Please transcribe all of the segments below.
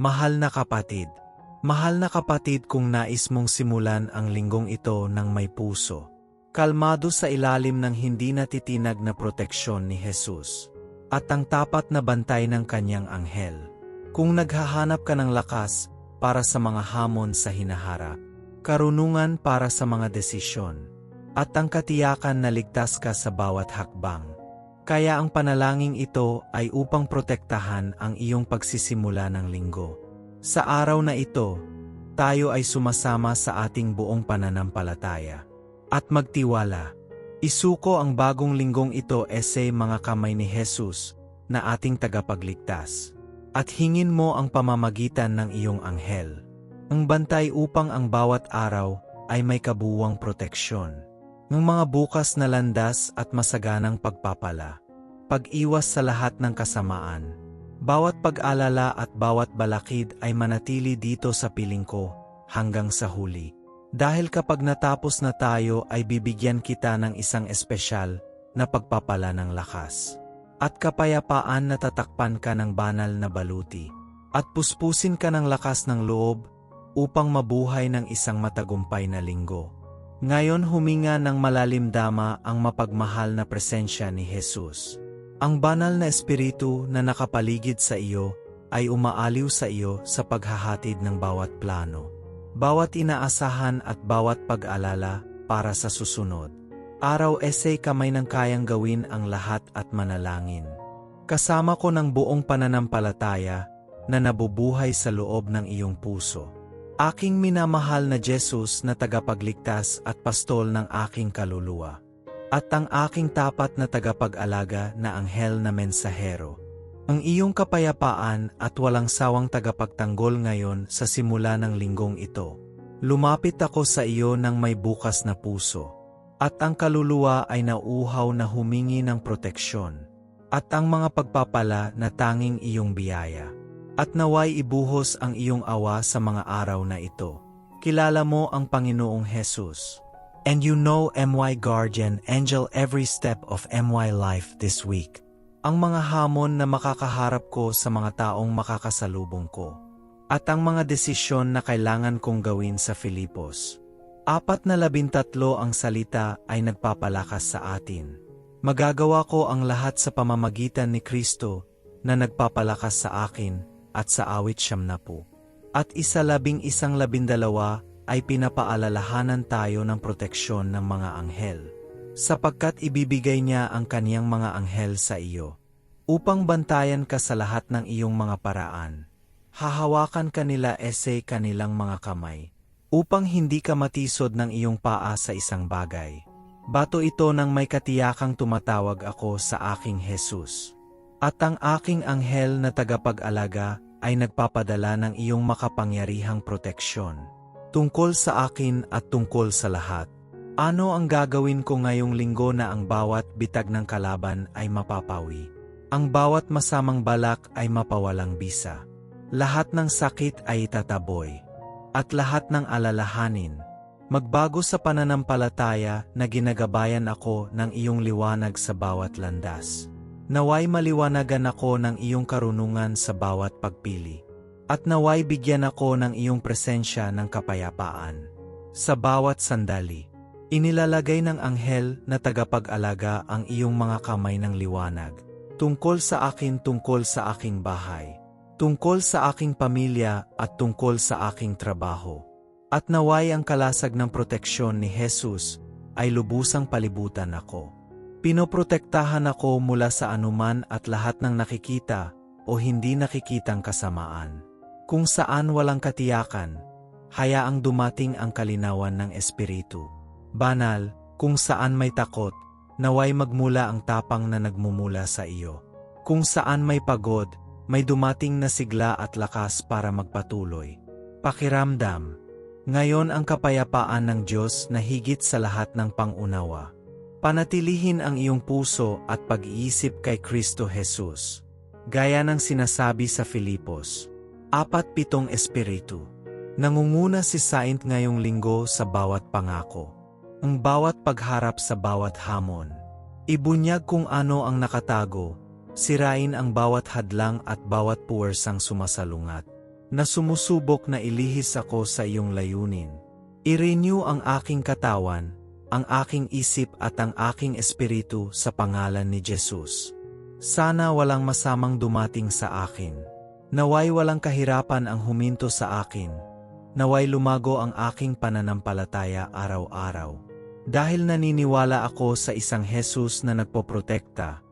Mahal na kapatid, mahal na kapatid kung nais mong simulan ang linggong ito ng may puso. Kalmado sa ilalim ng hindi natitinag na proteksyon ni Jesus. At ang tapat na bantay ng kanyang anghel. Kung naghahanap ka ng lakas para sa mga hamon sa hinaharap, karunungan para sa mga desisyon, at ang katiyakan na ligtas ka sa bawat hakbang. Kaya ang panalangin ito ay upang protektahan ang iyong pagsisimula ng linggo. Sa araw na ito, tayo ay sumasama sa ating buong pananampalataya. At magtiwala, isuko ang bagong linggong ito ese mga kamay ni Jesus na ating tagapagligtas. At hingin mo ang pamamagitan ng iyong anghel. Ang bantay upang ang bawat araw ay may kabuwang proteksyon. Ng mga bukas na landas at masaganang pagpapala. Pag-iwas sa lahat ng kasamaan. Bawat pag-alala at bawat balakid ay manatili dito sa piling ko hanggang sa huli. Dahil kapag natapos na tayo ay bibigyan kita ng isang espesyal na pagpapala ng lakas. At kapayapaan na tatakpan ka ng banal na baluti. At puspusin ka ng lakas ng loob upang mabuhay ng isang matagumpay na linggo. Ngayon huminga ng malalim dama ang mapagmahal na presensya ni Jesus. Ang banal na espiritu na nakapaligid sa iyo ay umaaliw sa iyo sa paghahatid ng bawat plano bawat inaasahan at bawat pag-alala para sa susunod. Araw essay kamay ng kayang gawin ang lahat at manalangin. Kasama ko ng buong pananampalataya na nabubuhay sa loob ng iyong puso. Aking minamahal na Jesus na tagapagligtas at pastol ng aking kaluluwa. At ang aking tapat na tagapag-alaga na anghel na mensahero. Ang iyong kapayapaan at walang sawang tagapagtanggol ngayon sa simula ng linggong ito. Lumapit ako sa iyo ng may bukas na puso. At ang kaluluwa ay nauuhaw na humingi ng proteksyon. At ang mga pagpapala na tanging iyong biyaya. At naway ibuhos ang iyong awa sa mga araw na ito. Kilala mo ang Panginoong Jesus. And you know MY Guardian Angel every step of MY life this week ang mga hamon na makakaharap ko sa mga taong makakasalubong ko, at ang mga desisyon na kailangan kong gawin sa Filipos. Apat na labintatlo ang salita ay nagpapalakas sa atin. Magagawa ko ang lahat sa pamamagitan ni Kristo na nagpapalakas sa akin at sa awit siyam na po. At isa labing isang labindalawa ay pinapaalalahanan tayo ng proteksyon ng mga anghel sapagkat ibibigay niya ang kaniyang mga anghel sa iyo, upang bantayan ka sa lahat ng iyong mga paraan. Hahawakan kanila ese kanilang mga kamay, upang hindi ka matisod ng iyong paa sa isang bagay. Bato ito ng may katiyakang tumatawag ako sa aking Jesus. At ang aking anghel na tagapag-alaga ay nagpapadala ng iyong makapangyarihang proteksyon. Tungkol sa akin at tungkol sa lahat. Ano ang gagawin ko ngayong linggo na ang bawat bitag ng kalaban ay mapapawi? Ang bawat masamang balak ay mapawalang bisa. Lahat ng sakit ay tataboy. At lahat ng alalahanin, magbago sa pananampalataya na ginagabayan ako ng iyong liwanag sa bawat landas. Naway maliwanagan ako ng iyong karunungan sa bawat pagpili. At naway bigyan ako ng iyong presensya ng kapayapaan. Sa bawat sandali. Inilalagay ng anghel na tagapag-alaga ang iyong mga kamay ng liwanag. Tungkol sa akin tungkol sa aking bahay. Tungkol sa aking pamilya at tungkol sa aking trabaho. At naway ang kalasag ng proteksyon ni Jesus ay lubusang palibutan ako. Pinoprotektahan ako mula sa anuman at lahat ng nakikita o hindi nakikitang kasamaan. Kung saan walang katiyakan, hayaang dumating ang kalinawan ng Espiritu. Banal, kung saan may takot, naway magmula ang tapang na nagmumula sa iyo. Kung saan may pagod, may dumating na sigla at lakas para magpatuloy. Pakiramdam, ngayon ang kapayapaan ng Diyos na higit sa lahat ng pangunawa. Panatilihin ang iyong puso at pag-iisip kay Kristo Jesus. Gaya ng sinasabi sa Filipos. Apat pitong espiritu. Nangunguna si Saint ngayong linggo sa bawat pangako ang bawat pagharap sa bawat hamon. Ibunyag kung ano ang nakatago, Sirain ang bawat hadlang at bawat puwersang sumasalungat. Na sumusubok na ilihis ako sa iyong layunin. I-renew ang aking katawan, ang aking isip at ang aking espiritu sa pangalan ni Jesus. Sana walang masamang dumating sa akin. Naway walang kahirapan ang huminto sa akin. Naway lumago ang aking pananampalataya araw-araw. Dahil naniniwala ako sa isang Jesus na nagpoprotekta,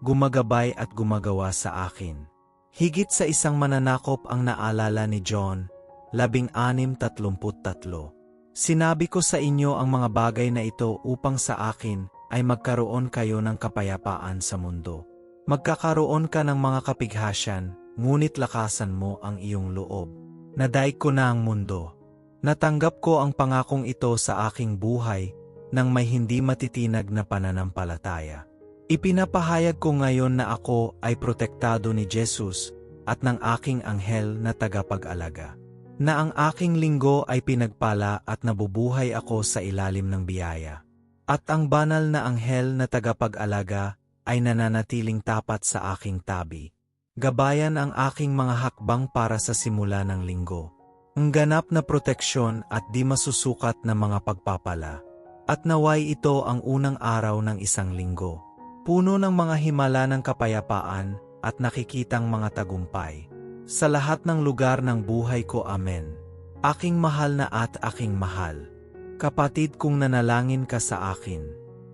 gumagabay at gumagawa sa akin. Higit sa isang mananakop ang naalala ni John, 1633. Sinabi ko sa inyo ang mga bagay na ito upang sa akin ay magkaroon kayo ng kapayapaan sa mundo. Magkakaroon ka ng mga kapighasyan, ngunit lakasan mo ang iyong loob. Naday ko na ang mundo. Natanggap ko ang pangakong ito sa aking buhay nang may hindi matitinag na pananampalataya. Ipinapahayag ko ngayon na ako ay protektado ni Jesus at ng aking anghel na tagapag-alaga. Na ang aking linggo ay pinagpala at nabubuhay ako sa ilalim ng biyaya. At ang banal na anghel na tagapag-alaga ay nananatiling tapat sa aking tabi. Gabayan ang aking mga hakbang para sa simula ng linggo. Ang ganap na proteksyon at di masusukat na mga pagpapala. At naway ito ang unang araw ng isang linggo. Puno ng mga himala ng kapayapaan at nakikitang mga tagumpay. Sa lahat ng lugar ng buhay ko, Amen. Aking mahal na at aking mahal. Kapatid kung nanalangin ka sa akin.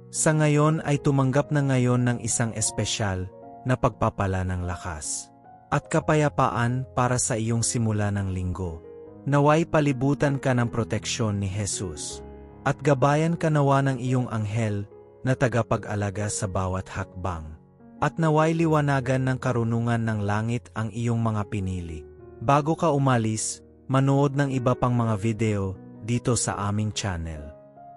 Sa ngayon ay tumanggap na ngayon ng isang espesyal na pagpapala ng lakas. At kapayapaan para sa iyong simula ng linggo. Naway palibutan ka ng proteksyon ni Jesus. At gabayan ka nawa ng iyong anghel na tagapag-alaga sa bawat hakbang. At naway liwanagan ng karunungan ng langit ang iyong mga pinili. Bago ka umalis, manood ng iba pang mga video dito sa aming channel.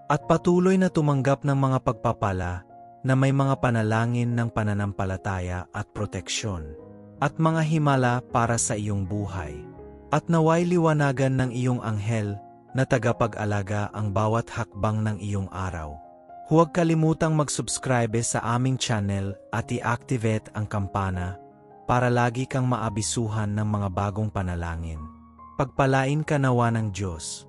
At patuloy na tumanggap ng mga pagpapala na may mga panalangin ng pananampalataya at proteksyon. At mga himala para sa iyong buhay. At naway liwanagan ng iyong anghel na tagapag-alaga ang bawat hakbang ng iyong araw. Huwag kalimutang mag-subscribe sa aming channel at i-activate ang kampana para lagi kang maabisuhan ng mga bagong panalangin. Pagpalain ka nawa ng Diyos.